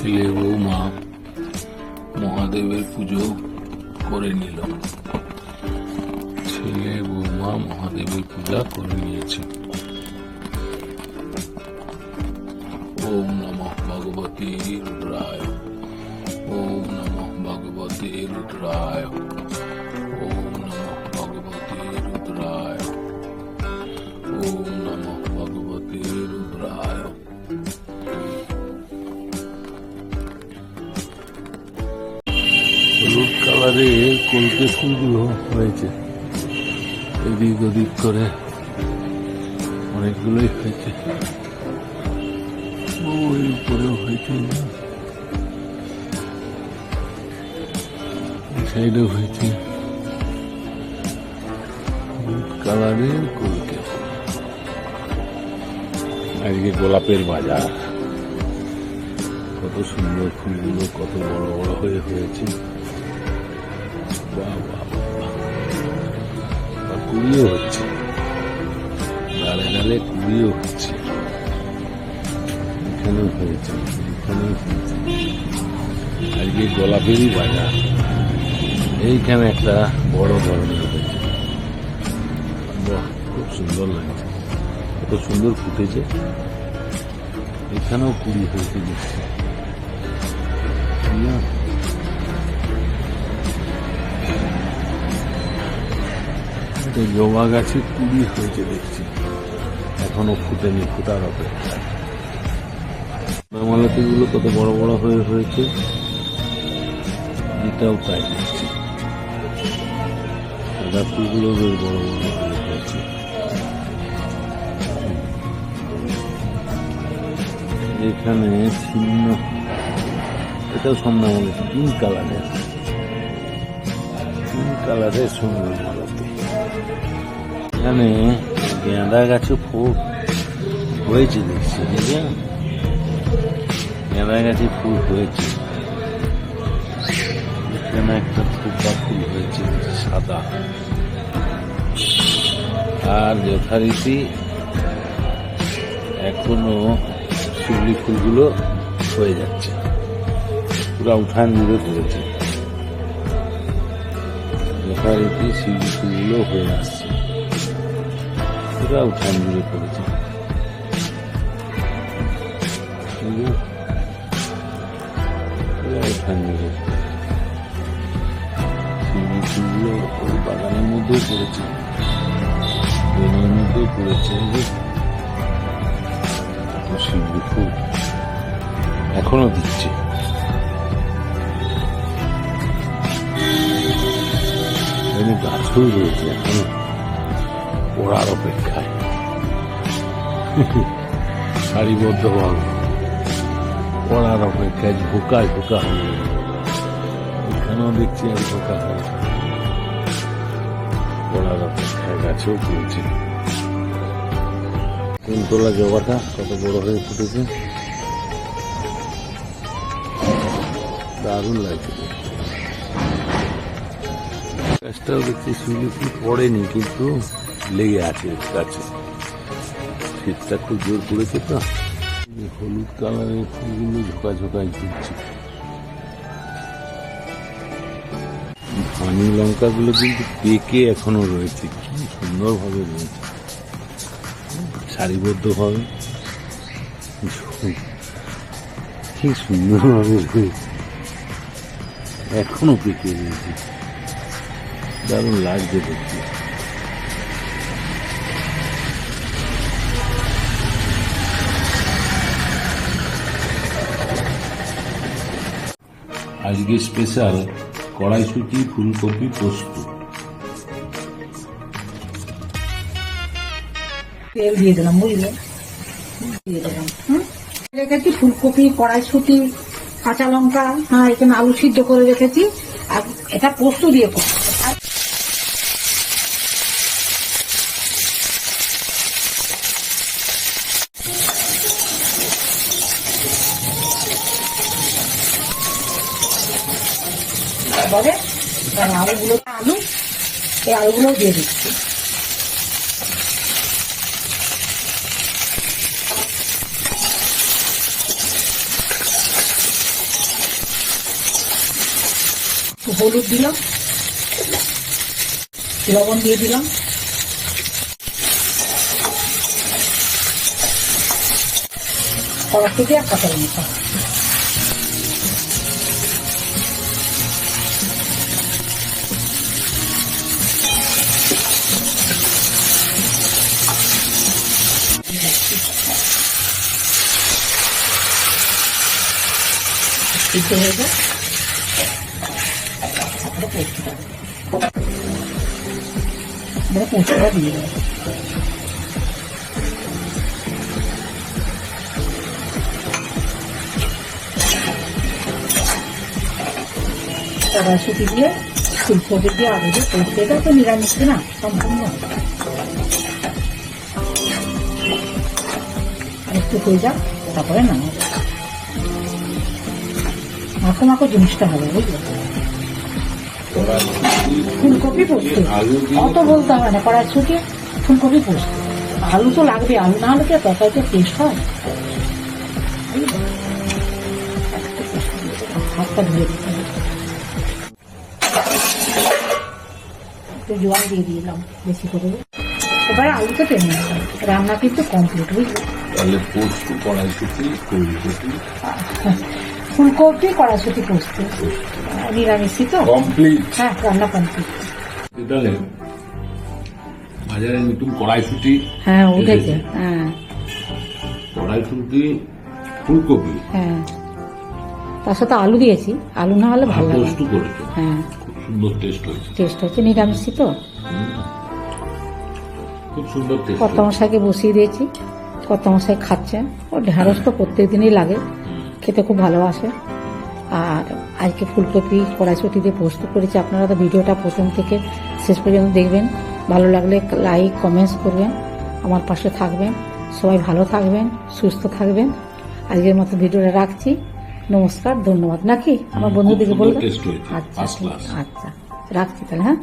ছেলে বৌমা মহাদেবের পুজো করে নিল। ছেলে বৌমা মহাদেবের পূজা করে নিয়েছে। ওম নমঃ ভগবতী রুদ্রায়। ওম নমঃ ভগবতী রুদ্রায়। ওম নমঃ ভগবতী রুদ্রায়। কালারে কলকে ফুলগুলো হয়েছে। এদিক ওদিক করে অনেকগুলোই হয়েছে। ওই উপরেও হয়েছে। সাইডেও হয়েছে। কালারের কলকে আজকে গোলাপের বাজার। কত সুন্দর ফুলগুলো, কত বড় বড় হয়ে হয়েছে। কুড়িও হচ্ছে। ডালে ডালে কুড়িও হচ্ছে। এখানেও হয়েছে, এখানেও আজকে গোলাপেরই বাজার। এইখানে একটা বড় ধরনের হয়েছে। বাহ, খুব সুন্দর লাগছে। কত সুন্দর ফুটেছে। এখানেও কুড়ি হয়েছে দেখছি এটা জবা গাছে কুড়ি হয়েছে দেখছি। এখনও ফুটেনি, ফুটার অপেক্ষা মালাতি গুলো কত বড় বড় হয়ে হয়েছে, এটাও তাই দেখছি। সাদা বেশ বড় বড় হয়ে হয়েছে। এখানে ছিন্ন। এটাও সন্ধ্যা মালাতি পিঙ্ক কালারের। পিঙ্ক কালারের সন্ধ্যা মালাতি এখানে গেঁদা গাছে ফুল হয়েছে দেখছি বুঝলেন গেঁদা গাছে ফুল হয়েছে। এখানে একটা থোপা ফুল হয়েছে সাদা। আর যথারীতি এখনও শিউলি ফুলগুলো হয়ে যাচ্ছে। পুরা উঠান জুড়ে পড়েছে যথারীতি শিউলি ফুলগুলো হয়ে আসছে। পুরা উঠান জুড়ে বাগানের এত শিউলি ফুল এখনও দিচ্ছে। গাছও রয়েছে এখনও। পড়ার অপেক্ষায় সারিবদ্ধভাবে। পড়ার অপেক্ষায় ঝোঁকা ঝোঁকা হবে এখানেও দেখছি আর ঝোঁকা হয়েছে পড়ার অপেক্ষায় গাছেও পড়েছে। কুন্তলা জবাটা কত বড় হয়ে ফুটেছে? দারুণ লাগছে। গাছটাও দেখছি ফুল পড়েনি, কিন্তু লেগে আছে গাছে। শীতটা খুব জোর পড়েছে তো। হলুদ কালারের ফুলগুলো ঝোঁকা ঝোঁকায় ঝুলছে ধানি লঙ্কাগুলো কিন্তু পেকে এখনও রয়েছে, কি সুন্দরভাবে রয়েছে। সারিবদ্ধভাবে কি সুন্দরভাবে রয়েছে। এখনও পেকে রয়েছে। দারুণ লাগছে দেখতে। আজকে স্পেশাল কড়াইশুটি, ফুলকপি পোস্ত তেল দিয়ে দিলাম, বুঝলে? দিয়ে দিলাম, হুম? রেখেছি ফুলকপি, কড়াইশুটি, কাঁচা লঙ্কা হ্যাঁ এখানে আলু সিদ্ধ করে রেখেছি। আর এটা পোস্ত দিয়ে করব। পরে কারণ আলুগুলো আলু, এই আলুগুলো দিয়ে দিচ্ছি। হলুদ দিলাম, লবণ দিয়ে দিলাম। কড়ার থেকে এক কাঁচা লঙ্কা। সিদ্ধ হয়ে যায় পোস্তটা দিয়ে দেবো দিয়ে ফুলকপি দিয়ে আলু দিয়ে পোস্ত তো নিরামিষ না, সম্পূর্ণ। একটু হয়ে যাক, তারপরে নামাবো। মাখো মাখো জিনিসটা হবে বুঝলে? ফুলকপি পোস্ত। অত বলতে হবে না কড়াইশুটি ফুলকপি পোস্ত। আলু তো লাগবে আলু না হলে কি তরকারিতে টেস্ট হয়? হাতটা ধুয়ে দিতে একটু জল দিয়ে দিলাম বেশি করে। এবারে আলুটা টেনে নিলাম রান্না কিন্তু কমপ্লিট বুঝলি? তাহলে পোস্ত কড়াইশুটি ফুলকপি ফুলকপি কড়াইশুটি পোস্ত। নিরামিষই তো। কমপ্লিট হ্যাঁ রান্না কমপ্লিট বাজারে নতুন কড়াইশুটি হ্যাঁ উঠেছে হ্যাঁ। কড়াইশুটি ফুলকপি। হ্যাঁ। তার সাথে আলু দিয়েছি। আলু না হলে ভালো লাগে করেছে? হ্যাঁ। খুব সুন্দর টেস্ট হয়েছে। টেস্ট হচ্ছে নিরামিষই তো। খুব সুন্দর টেস্ট কর্তামশাইকে বসিয়ে দিয়েছি। কর্তামশাই খাচ্ছেন ও ঢ্যাঁড়স তো প্রত্যেক দিনই লাগে। খেতে খুব ভালোবাসে। আর আজকে ফুলকপি কড়াইশুটি দিয়ে পোস্ত করেছি। আপনারা তো ভিডিওটা প্রথম থেকে শেষ পর্যন্ত দেখবেন। ভালো লাগলে লাইক কমেন্টস করবেন। আমার পাশে থাকবেন। সবাই ভালো থাকবেন সুস্থ থাকবেন। আজকের মতো ভিডিওটা রাখছি। নমস্কার ধন্যবাদ। নাকি? আমার বন্ধুদেরকে বলবেন আচ্ছা। আচ্ছা। রাখছি তাহলে হ্যাঁ।